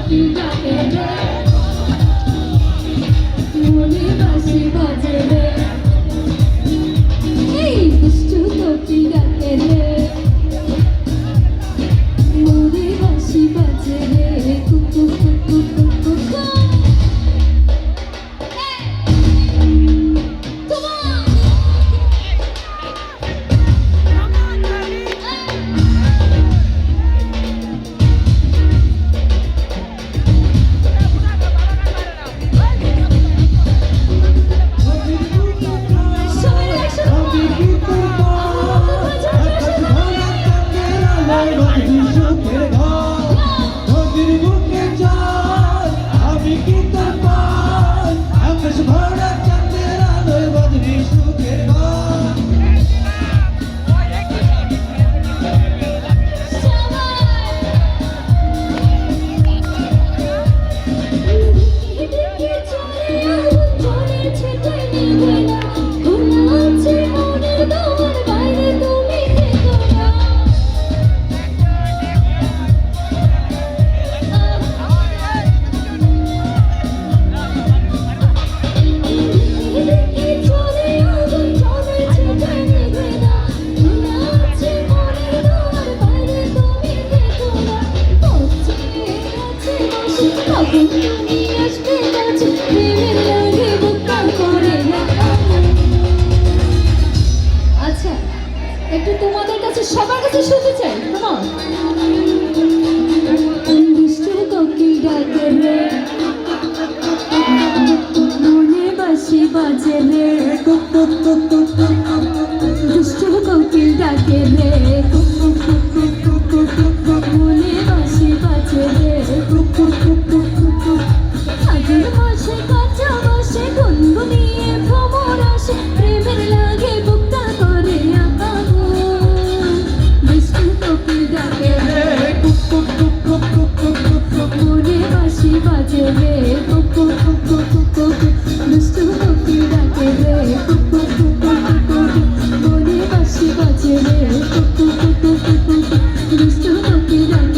hope you got it. You'll be my আচ্ছা একটু তোমাদের কাছে, সবার কাছে শুনতে চাই তোমার বাজে রে। দুষ্ট কোকিল ডাকে রে।